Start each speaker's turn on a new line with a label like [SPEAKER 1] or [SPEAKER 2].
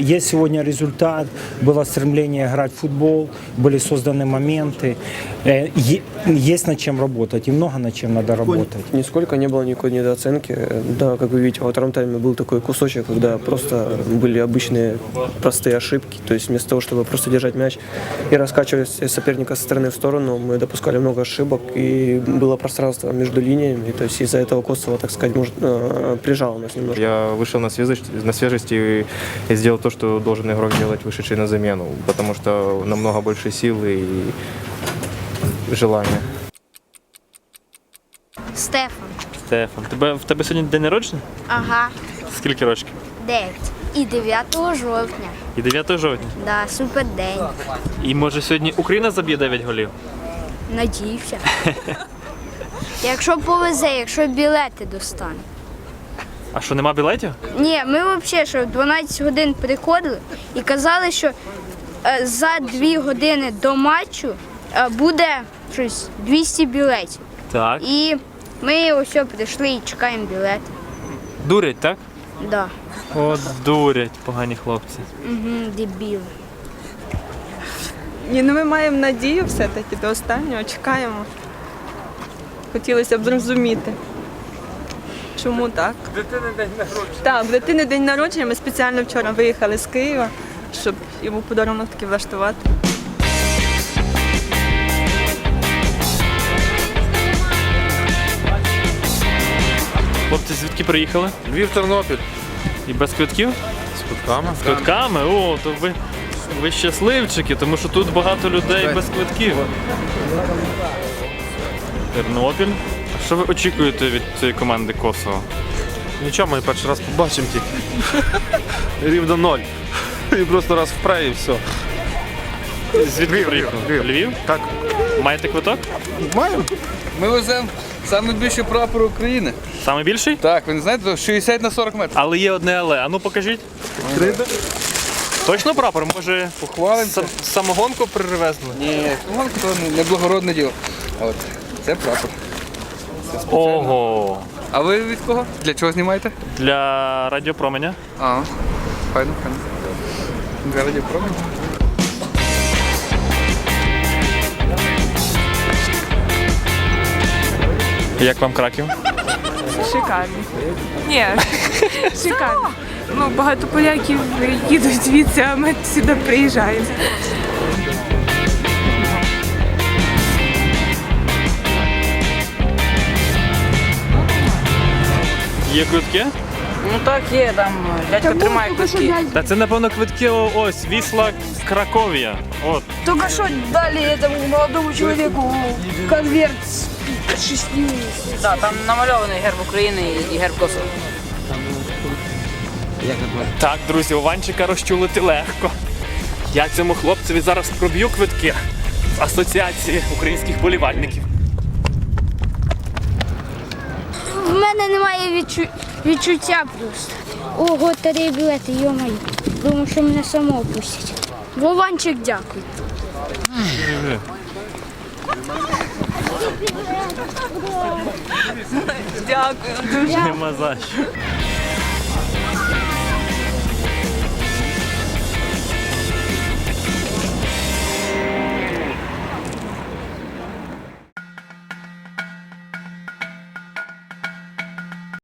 [SPEAKER 1] есть сегодня результат, было стремление играть в футбол, были созданы моменты, Э, есть над чем работать и много над чем надо работать.
[SPEAKER 2] Нисколько не было никакой недооценки. Да, как вы видите, во втором тайме был такой кусочек, когда просто были обычные простые ошибки. То есть вместо того, чтобы просто держать мяч и раскачивать соперника со стороны в сторону, мы допускали много ошибок и было пространство между линиями. То есть из-за этого Косово, так сказать, может, э, прижало нас немножко.
[SPEAKER 3] Я вышел на свежесть, на свежесть и, и сделал то, что должен игрок делать, вышедший на замену, потому что намного больше силы и желания.
[SPEAKER 4] Стефан.
[SPEAKER 5] Стефан, тебе, в тебе сьогодні день народження?
[SPEAKER 4] Ага,
[SPEAKER 5] Скільки років?
[SPEAKER 4] 9. І 9 жовтня.
[SPEAKER 5] І 9 жовтня.
[SPEAKER 4] Да, супер день.
[SPEAKER 5] І може сьогодні Україна заб'є 9 голів?
[SPEAKER 4] Надіюся. Якщо повезе, якщо білети достану.
[SPEAKER 5] А що, нема білетів?
[SPEAKER 4] Ні, ми взагалі що 12 годин приходили і казали, що е, за 2 години до матчу е, буде щось 200 білетів.
[SPEAKER 5] Так.
[SPEAKER 4] І ми ось прийшли і чекаємо білети.
[SPEAKER 5] Дурять, так?
[SPEAKER 4] Да.
[SPEAKER 5] От дурять, погані хлопці.
[SPEAKER 4] Угу, дебіли.
[SPEAKER 6] Ні, ну ми маємо надію все-таки до останнього, чекаємо. Хотілося б зрозуміти. Чому так? Дитини день народження. Так, в дитини день народження. Ми спеціально вчора виїхали з Києва, щоб йому подарунок такий влаштувати.
[SPEAKER 5] Хлопці, звідки приїхали?
[SPEAKER 7] Львів, Тернопіль.
[SPEAKER 5] І без квитків?
[SPEAKER 7] З кутками.
[SPEAKER 5] З квитками? О, то ви, ви щасливчики, тому що тут багато людей без квитків. Тернопіль. Що ви очікуєте від цієї команди Косово?
[SPEAKER 7] Нічого, ми перший раз побачимо тільки. Рівно ноль. І просто раз впре і все.
[SPEAKER 5] Звідки приїхали?
[SPEAKER 7] Львів.
[SPEAKER 5] Львів?
[SPEAKER 7] Так.
[SPEAKER 5] Маєте квиток?
[SPEAKER 7] Маємо.
[SPEAKER 8] Ми веземо найбільший прапор України.
[SPEAKER 5] Саме більший?
[SPEAKER 8] Так, ви не знаєте, 60 на 40 метрів.
[SPEAKER 5] Але є одне але. А ну покажіть. Точно прапор? Може
[SPEAKER 8] Похвалимося.
[SPEAKER 5] сам- самогонку привезли?
[SPEAKER 8] Ні, гонка то не- не благородне діло. От, це прапор.
[SPEAKER 5] Ого.
[SPEAKER 8] А ви від кого? Для чого знімаєте?
[SPEAKER 5] Для радіопроменя.
[SPEAKER 8] А, файно, файно. Для радіопромінь.
[SPEAKER 5] Як вам Краків?
[SPEAKER 6] Шикарно. Ні, шикарно. Ну, багато поляків їдуть звідси, а ми сюди приїжджаємо.
[SPEAKER 5] Є квитки?
[SPEAKER 9] Ну так є, там дядько тримає квитки.
[SPEAKER 5] Та це напевно квитки о- ось Вісла Краковія. От.
[SPEAKER 9] Только що дали этому молодому чоловіку конверт з шістю. Да, там намальований герб України і герб Косово.
[SPEAKER 5] Так, друзі, Ованчика розчулити легко. Я цьому хлопцеві зараз проб'ю квитки з асоціації українських болівальників.
[SPEAKER 4] В мене немає відчу... відчуття просто. Ого, три білети, йомай. Думаю, що мене само пустять. Вованчик, дякую.
[SPEAKER 6] Дякую.
[SPEAKER 5] Нема за що.